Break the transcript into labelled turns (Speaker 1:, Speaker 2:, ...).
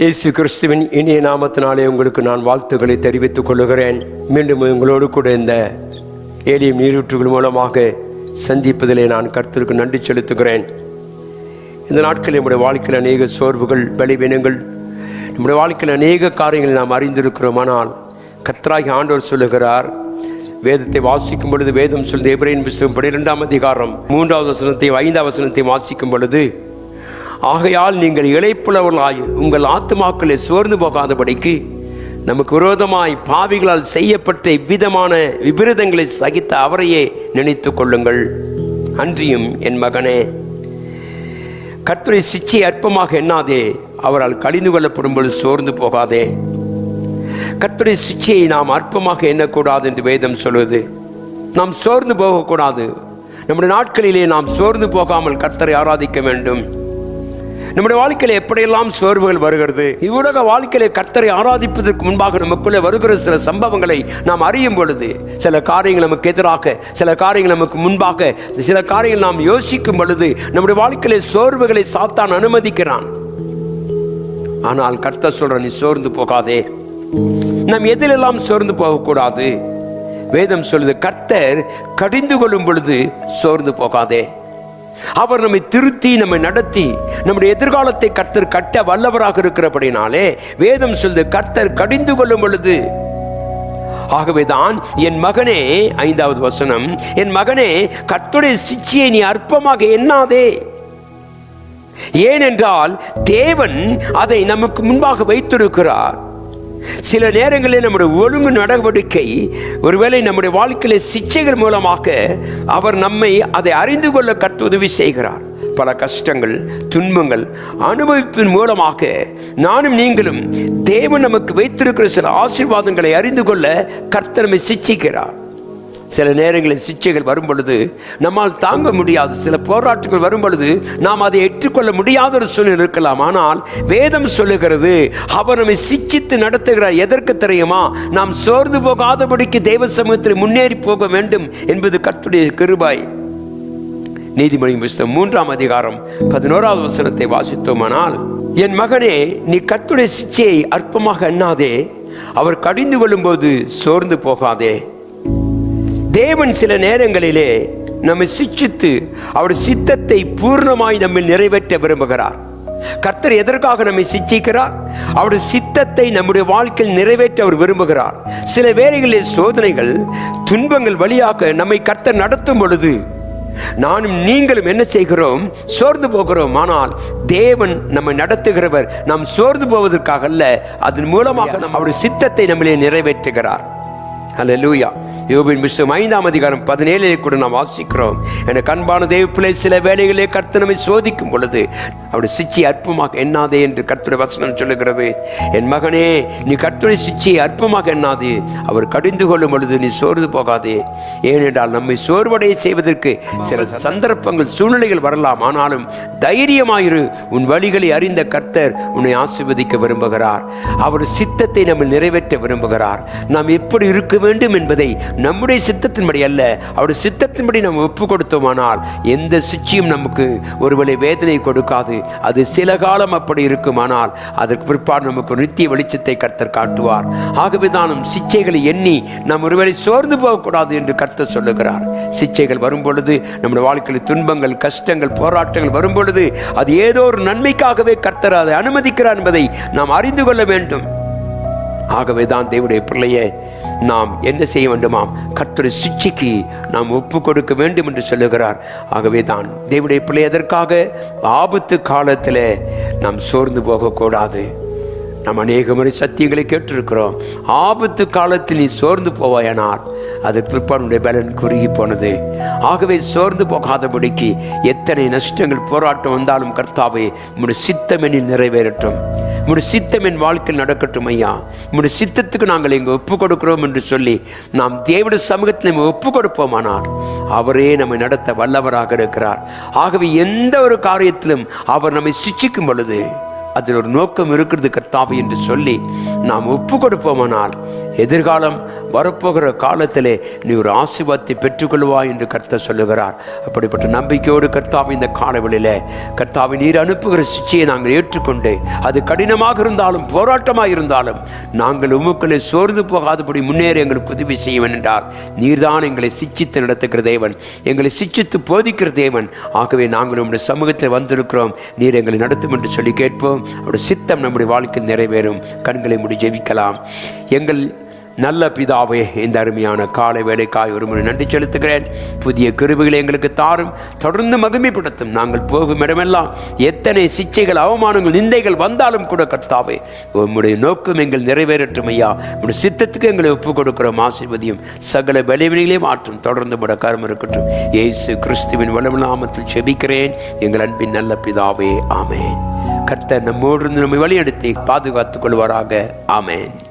Speaker 1: இயேசு கிறிஸ்துவின் இனிய நாமத்தினாலே உங்களுக்கு நான் வாழ்த்துக்களை தெரிவித்துக் கொள்கிறேன். மீண்டும் உங்களோடு கூட இந்த எளிய நீரூற்றுகள் மூலமாக சந்திப்பதிலே நான் கருத்திற்கு நன்றி செலுத்துகிறேன். இந்த நாட்களில் நம்முடைய வாழ்க்கையில் அநேக சோர்வுகள் பலிவீனங்கள் நம்முடைய வாழ்க்கையில் அநேக காரியங்கள் நாம் அறிந்திருக்கிறோம். ஆனால் கத்ராகி ஆண்டோர் சொல்லுகிறார் வேதத்தை வாசிக்கும் பொழுது வேதம் சொல்வது எபிரேன் புஸ்தகம் பன்னிரெண்டாம் அதிகாரம் மூன்றாவது வசனத்தையும் ஐந்தாவது வசனத்தையும் வாசிக்கும் பொழுது ஆகையால் நீங்கள் இழைப்புள்ளவர்களாய் உங்கள் ஆத்துமாக்களை சோர்ந்து போகாதபடிக்கு நமக்கு விரோதமாய் பாவிகளால் செய்யப்பட்ட இவ்விதமான விபரீதங்களை சகித்த அவரையே நினைத்து கொள்ளுங்கள். அன்றியும் என் மகனே கர்த்தரை சிச்சை அற்பமாக எண்ணாதே அவரால் கழிந்து கொள்ளப்படும் பொழுது சோர்ந்து போகாதே. கர்த்தருடைய சிச்சையை நாம் அற்பமாக எண்ணக்கூடாது என்று வேதம் சொல்வது நாம் சோர்ந்து போகக்கூடாது. நம்முடைய நாட்களிலே நாம் சோர்ந்து போகாமல் கர்த்தரை ஆராதிக்க வேண்டும். நம்முடைய வாழ்க்கையில் எப்படியெல்லாம் சோர்வுகள் வருகிறது? இவ்வுலக வாழ்க்கையில கர்த்தரை ஆராதிப்பதற்கு முன்பாக நமக்குள்ளே வருகிற சில சம்பவங்களை நாம் அறியும் பொழுது சில காரியங்கள் நமக்கு எதிராக சில காரியங்கள் நமக்கு முன்பாக சில காரியங்கள் நாம் யோசிக்கும் பொழுது நம்முடைய வாழ்க்கையில சோர்வுகளை சாத்தான் அனுமதிக்கிறான். ஆனால் கர்த்தர் சொல்ற நீ சோர்ந்து போகாதே. நாம் எதிலெல்லாம் சோர்ந்து போகக்கூடாது? வேதம் சொல்லுது கர்த்தர் கடிந்து கொள்ளும் பொழுது சோர்ந்து போகாதே. அவர் நம்மை திருத்தி நம்மை நடத்தி நம்முடைய எதிர்காலத்தை கர்த்தர் கட்ட வல்லவராக இருக்கிறபடினாலே வேதம் சொல்லுது கர்த்தர் கடிந்து கொள்ளும் பொழுது. ஆகவேதான் என் மகனே ஐந்தாவது வசனம் என் மகனே கர்த்தருடைய சிச்சியை நீ அற்பமாக எண்ணாதே. ஏனென்றால் தேவன் அதை நமக்கு முன்பாக வைத்திருக்கிறார். சில நேரங்களில் நம்முடைய ஒழுங்கு நடவடிக்கை ஒருவேளை நம்முடைய வாழ்க்கையில சிச்சைகள் மூலமாக அவர் நம்மை அதை அறிந்து கொள்ள கற்று உதவி செய்கிறார். பல கஷ்டங்கள் துன்பங்கள் அனுபவிப்பின் மூலமாக நானும் நீங்களும் தேவன் நமக்கு வைத்திருக்கிற சில ஆசீர்வாதங்களை அறிந்து கொள்ள கர்த்தனமை சிச்சிக்கிறார். சில நேரங்களில் சிச்சைகள் வரும் பொழுது நம்மால் தாங்க முடியாது. சில போராட்டங்கள் வரும் பொழுது நாம் அதை ஏற்றுக்கொள்ள முடியாத ஒரு சூழ்நிலை இருக்கலாம். ஆனால் வேதம் சொல்லுகிறது அவர் நம்மை சிச்சித்து நடத்துகிறார். எதற்கு தெரியுமா? நாம் சோர்ந்து போகாதபடிக்கு தெய்வ சமூகத்தில் முன்னேறி போக வேண்டும் என்பது கத்துடைய கிருபாய் நீதிமொழி புஸ்தம் மூன்றாம் அதிகாரம் பதினோராவது வசனத்தை வாசித்தோமானால் என் மகனே நீ கத்துடைய சிச்சையை அற்பமாக எண்ணாதே. அவர் கடிந்து கொள்ளும்போது சோர்ந்து போகாதே. தேவன் சில நேரங்களிலே நம்மை சிச்சித்து அவருடைய சித்தத்தை பூர்ணமாய் நம்மை நிறைவேற்ற விரும்புகிறார். கர்த்தர் எதற்காக நம்மை சிச்சிக்கிறார்? அவருடைய சித்தத்தை நம்முடைய வாழ்க்கையில் நிறைவேற்ற அவர் விரும்புகிறார். சில வேளைகளில் சோதனைகள் துன்பங்கள் வழியாக நம்மை கர்த்தர் நடத்தும் பொழுது நானும் நீங்களும் என்ன செய்கிறோம்? சோர்ந்து போகிறோம். ஆனால் தேவன் நம்மை நடத்துகிறவர். நாம் சோர்ந்து போவதற்காக அல்ல அதன் மூலமாக நம் அவருடைய சித்தத்தை நம்மளே நிறைவேற்றுகிறார். அல்லேலூயா யோபின் புஸ்தகம் ஐந்தாம் அதிகாரம் பதினேழிலே கூட நாம் வாசிக்கிறோம். என கண்பான தேவப்பிள்ளை பிள்ளை சில வேலைகளே கர்த்தனமை சோதிக்கும் பொழுது அவருடைய சிச்சை அற்பமாக எண்ணாதே என்று கர்த்தருடைய வசனம் சொல்லுகிறது. என் மகனே நீ கர்த்தருடைய சிச்சையை அற்பமாக எண்ணாதே. அவர் கடிந்து கொள்ளும் பொழுது நீ சோர்ந்து போகாதே. ஏனென்றால் நம்மை சோர்வடைய செய்வதற்கு சில சந்தர்ப்பங்கள் சூழ்நிலைகள் வரலாம். ஆனாலும் தைரியமாயிரு. உன் வழிகளை அறிந்த கர்த்தர் உன்னை ஆசீர்வதிக்க விரும்புகிறார். அவர் சித்தத்தை நம்ம நிறைவேற்ற விரும்புகிறார். நாம் எப்படி இருக்க வேண்டும் என்பதை நம்முடைய சித்தத்தின்படி அல்ல அவருடைய சித்தத்தின்படி நாம் ஒப்பு கொடுத்தோமானால் எந்த சிச்சியும் நமக்கு ஒருவேளை வேதனை கொடுக்காது. அது சில காலம் அப்படி இருக்குமானால் அதற்கு பிற்பாடு நமக்கு நித்திய வெளிச்சத்தை கர்த்தர் காட்டுவார். ஆகவே தான் நம் சிச்சைகளை எண்ணி நாம் ஒருவேளை சோர்ந்து போகக்கூடாது என்று கர்த்தர் சொல்லுகிறார். சிச்சைகள் வரும் பொழுது நம்முடைய வாழ்க்கையில் துன்பங்கள் கஷ்டங்கள் போராட்டங்கள் வரும் பொழுது அது ஏதோ ஒரு நன்மைக்காகவே கர்த்தர் அதை அனுமதிக்கிறார் என்பதை நாம் அறிந்து கொள்ள வேண்டும். ஆகவே தான் தேவனுடைய பிள்ளையே நாம் என்ன செய்ய வேண்டுமாம்? கர்த்தருடைய சிச்சைக்கு நாம் ஒப்பு கொடுக்க வேண்டும் என்று சொல்லுகிறார். ஆகவே தான் தேவனுடைய பிள்ளை எதற்காக ஆபத்து காலத்தில் நாம் சோர்ந்து போகக்கூடாது. நாம் அநேக முறை சத்தியங்களை கேட்டிருக்கிறோம். ஆபத்து காலத்தில் நீ சோர்ந்து போவாயனார். அதுக்கு பிற்பாடுடைய பலன் குறுகி போனது. ஆகவே சோர்ந்து போகாதபடிக்கு எத்தனை நஷ்டங்கள் போராட்டம் வந்தாலும் கர்த்தாவே உம்முடைய சித்தமெனில் நிறைவேறட்டும். உம்முடைய சித்தம் என் வாழ்க்கையில் நடக்கட்டும் ஐயா. உம்முடைய சித்தத்துக்கு நாங்கள் இங்கே ஒப்பு கொடுக்கிறோம் என்று சொல்லி நாம் தேவட சமூகத்தில் நம்ம ஒப்பு கொடுப்போமானால் அவரே நம்மை நடத்த வல்லவராக இருக்கிறார். ஆகவே எந்த ஒரு காரியத்திலும் அவர் நம்மை சிச்சிக்கும் பொழுது அதில் ஒரு நோக்கம் இருக்கிறது கர்த்தாவை என்று சொல்லி நாம் ஒப்பு கொடுப்போமானால் எதிர்காலம் வரப்போகிற காலத்திலே நீ ஒரு ஆசிர்வாதத்தை பெற்றுக்கொள்வாய் என்று கர்த்தர் சொல்லுகிறார். அப்படிப்பட்ட நம்பிக்கையோடு கர்த்தாவின் இந்த காலவெளியில கர்த்தாவை நீர் அனுப்புகிற சிச்சையை நாங்கள் ஏற்றுக்கொண்டு அது கடினமாக இருந்தாலும் போராட்டமாக இருந்தாலும் நாங்கள் உமுக்களை சோர்ந்து போகாதபடி முன்னேறி எங்களுக்கு உதவி செய்வன் என்றார். நீர்தான் எங்களை சிச்சித்து நடத்துகிற தேவன் எங்களை சிச்சித்து போதிக்கிற தேவன். ஆகவே நாங்கள் உங்களுடைய சமூகத்தில் வந்திருக்கிறோம். நீர் எங்களை நடத்தும் என்று சொல்லி கேட்போம். அவருடைய சித்தம் நம்முடைய வாழ்க்கையில் நிறைவேறும். கண்களை முடி ஜெபிக்கலாம். எங்கள் நல்ல பிதாவே இந்த அருமையான காலை வேலைக்காய் ஒரு முறை நன்றி செலுத்துகிறேன். புதிய கிருபைகளை எங்களுக்கு தாரும். தொடர்ந்து மகிமைப்படுத்தும். நாங்கள் போகும் இடமெல்லாம் எத்தனை சிச்சைகள் அவமானங்கள் நிந்தைகள் வந்தாலும் கூட கர்த்தாவே உம்முடைய நோக்கம் எங்கள் நிறைவேறட்டும் ஐயா. உடைய சித்தத்துக்கு எங்களை ஒப்புக் கொடுக்கிறோம் ஆசிர்வதியும் சகல பலவீனங்களையும் மாற்றும் தொடர்ந்து முட கரம் இருக்கட்டும். இயேசு கிறிஸ்துவின் வலமில்லாமத்தில் செபிக்கிறேன். எங்கள் அன்பின் நல்ல பிதாவே ஆமேன். கர்த்தர் நம்மோடு நம்மை வழியெடுத்து பாதுகாத்துக் கொள்வாராக. ஆமேன்.